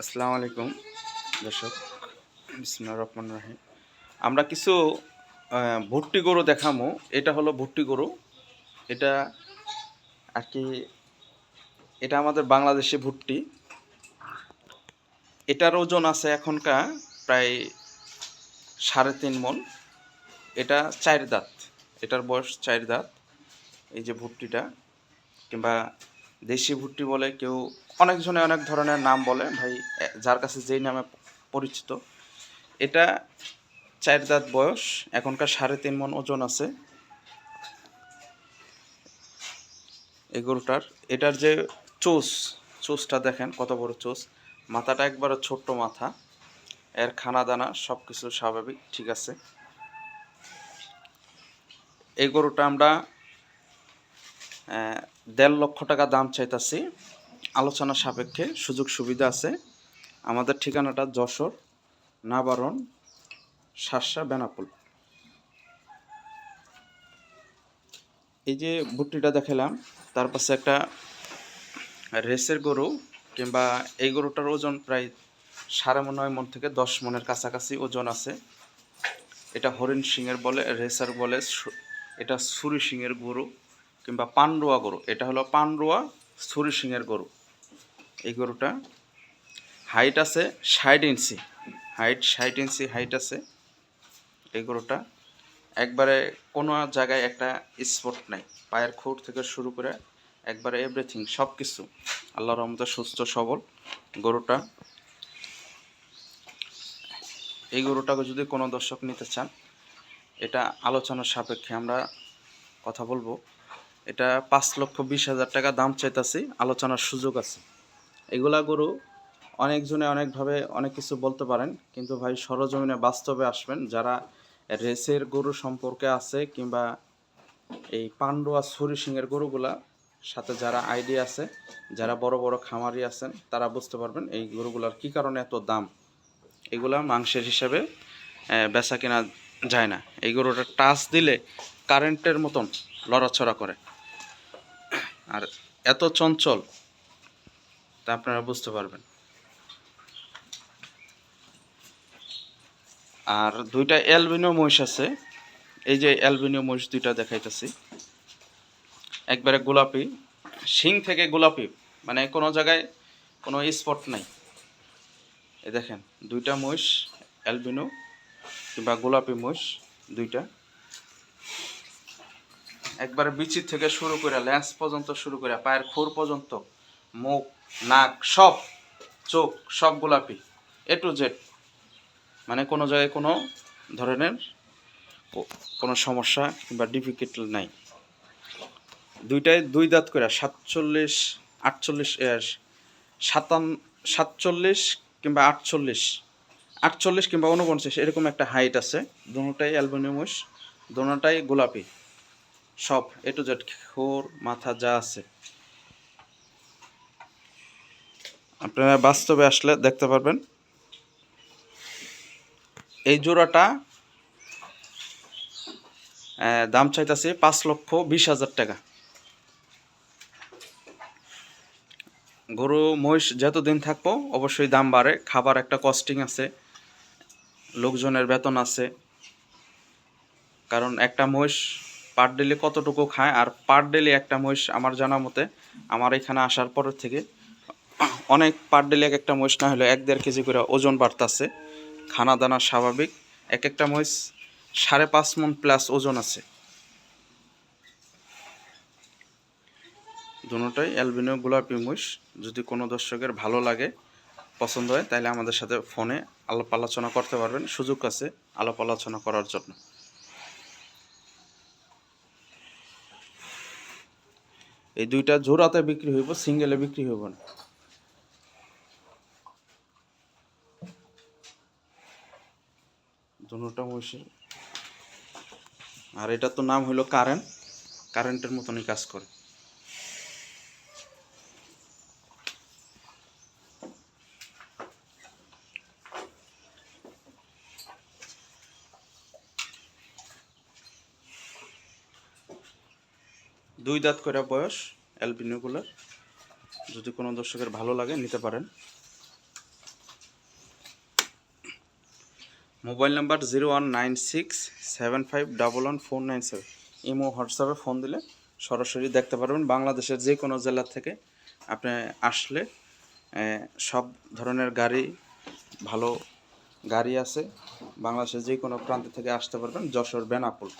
আসসালামু আলাইকুম, দর্শক। বিসমুল্লাহ রহমান রাহিম। আমরা কিছু ভুট্টি গরু দেখামো। এটা হলো ভুট্টি গরু। এটা আর কি, এটা আমাদের বাংলাদেশি ভুট্টি। এটার ওজন আছে এখনকার প্রায় সাড়ে তিন মন। এটা চার দাঁত। এটার বয়স চার দাঁত। এই যে ভুট্টিটা, কিংবা দেশি ভুট্টি বলে কেউ অনেকজনে অনেক ধরনের নাম বলে। ভাই যার কাছে যেই নামে পরিচিত। এটা চার দাঁত বয়স, এখনকার সাড়ে তিন মন ওজন আছে। এই গরুটার, এটার যে চোস চোষটা দেখেন কত বড় চোস। মাথাটা একবারে ছোট্ট মাথা। এর খানা দানা সব কিছু স্বাভাবিক, ঠিক আছে। এই গরুটা আমরা দেড় লক্ষ টাকা দাম চাইতাছি। আলোচনা সাপেক্ষে সুযোগ সুবিধা আছে। আমাদের ঠিকানাটা যশোর, নাবারণ শাসা বেনাপুল। এই যে ভুট্টিটা দেখালাম, তার পাশে একটা রেসের গরু কিংবা এই গরুটার ওজন প্রায় সাড়ে নয় মন থেকে দশ মনের কাছাকাছি ওজন আছে। এটা হরিণ সিংয়ের বলে, রেসার বলে এটা সুরি সিংয়ের গরু। কিংবা পান্ডুয়া গরু, এটা হলো পান্ডুয়া সুরি সিংয়ের গরু। এই গরুটা হাইট আছে ষাট ইঞ্চি হাইট ষাট ইঞ্চি হাইট আছে। এই গরুটা একবারে কোনো জায়গায় একটা স্পট নাই, পায়ের খুঁট থেকে শুরু করে একবারে এভরিথিং সব কিছু আল্লাহর রহমতে সুস্থ, সবল গরুটা। এই গরুটাকে যদি কোনো দর্শক নিতে চান, এটা আলোচনার সাপেক্ষে আমরা কথা বলব। এটা পাঁচ লক্ষ বিশ হাজার টাকা দাম চাইতাছি, আলোচনার সুযোগ আছে। এগুলা গরু অনেকজনে অনেকভাবে অনেক কিছু বলতে পারেন, কিন্তু ভাই সরজমিনে বাস্তবে আসবেন যারা রেসের গরু সম্পর্কে আছে কিংবা এই পান্ডুয়া ছুরি সিংয়ের গরুগুলা, সাথে যারা আইডিয়া আছে, যারা বড় বড় খামারি আছেন, তারা বুঝতে পারবেন এই গরুগুলার কি কারণে এত দাম। এগুলা মাংসের হিসাবে বেচা কেনা যায় না। এই গরুটা টাচ দিলে কারেন্টের মতন লড়াছড়া করে। আর এত চঞ্চল, তা আপনারা বুঝতে পারবেন। আর দুইটা অ্যালবিনো মহিষ আছে। এই যে অ্যালবিনো মহিষ দুইটা দেখাইতেছি। একবারে গোলাপি, শিং থেকে গোলাপি মানে কোনো জায়গায় কোনো স্পট নাই। এই দেখেন, দুইটা মহিষ, অ্যালবিনো কিংবা গোলাপি মহিষ, দুইটা। একবারে বিচির থেকে শুরু করে ল্যান্স পর্যন্ত শুরু করে পায়ের খুর পর্যন্ত, মুখ, নাক, সব, চোখ, সব গোলাপি এ টু জেড মানে কোনো জায়গায় কোনো ধরনের কোনো সমস্যা কিংবা ডিফিকাল্ট নাই। দুইটাই দুই দাঁত করে, সাতচল্লিশ, আটচল্লিশ সাতান সাতচল্লিশ কিংবা আটচল্লিশ আটচল্লিশ কিংবা উনপঞ্চাশ এরকম একটা হাইট আছে। দুটাই অ্যালবেনিয়ামস দুটাই গোলাপি। সব এ টু জেড খোর মাথা যা আছে। আপনারা বাস্তবে আসলে দেখতে পারবেন। এই জোড়াটা দাম চাইতেছে পাঁচ লক্ষ বিশ হাজার টাকা। গরু, মহিষ যত দিন থাকব, অবশ্যই দাম বাড়ে। খাবার একটা কস্টিং আছে। লোকজনের বেতন আছে। কারণ একটা মহিষ পার ডেলি কতটুকু খায়? আর পার ডেলি একটা মহিষ আমার জানা মতে আমার এখানে আসার পর থেকে অনেক পার ডেলি এক একটা মহিষ না হলে এক দেড় কেজি করে ওজন বাড়তাছে। খানা দানা স্বাভাবিক। এক একটা মহিষ সাড়ে পাঁচ মন প্লাস ওজন আছে। দুটোটাই অ্যালবিনো গোলাপি মহিষ। যদি কোনো দর্শকের ভালো লাগে, পছন্দ হয়, তাহলে আমাদের সাথে ফোনে আলাপ আলোচনা করতে পারবেন। সুযোগ আছে আলাপ আলোচনা করার জন্য। এই দুইটা জোড়াতে বিক্রি হইব, সিঙ্গেলে বিক্রি হইব না। দুটা মহিষের আর এটা তো নাম হলো কারেন্ট। কারেন্টের মতনই কাজ করে। দুই দাঁত করা বয়স অ্যালবিনোগুলার যদি কোনো দর্শকের ভালো লাগে, নিতে পারেন। Mobile number zero one nine six seven five double one four nine seven. Imo, হোয়াটসঅ্যাপে ফোন দিলে সরাসরি দেখতে পারবেন। বাংলাদেশের যে কোনো জেলা থেকে আপনি আসলে সব ধরনের গাড়ি, ভালো গাড়ি আছে। বাংলাদেশের যে কোনো প্রান্ত থেকে আসতে পারবেন। যশোর, বেনাপুল।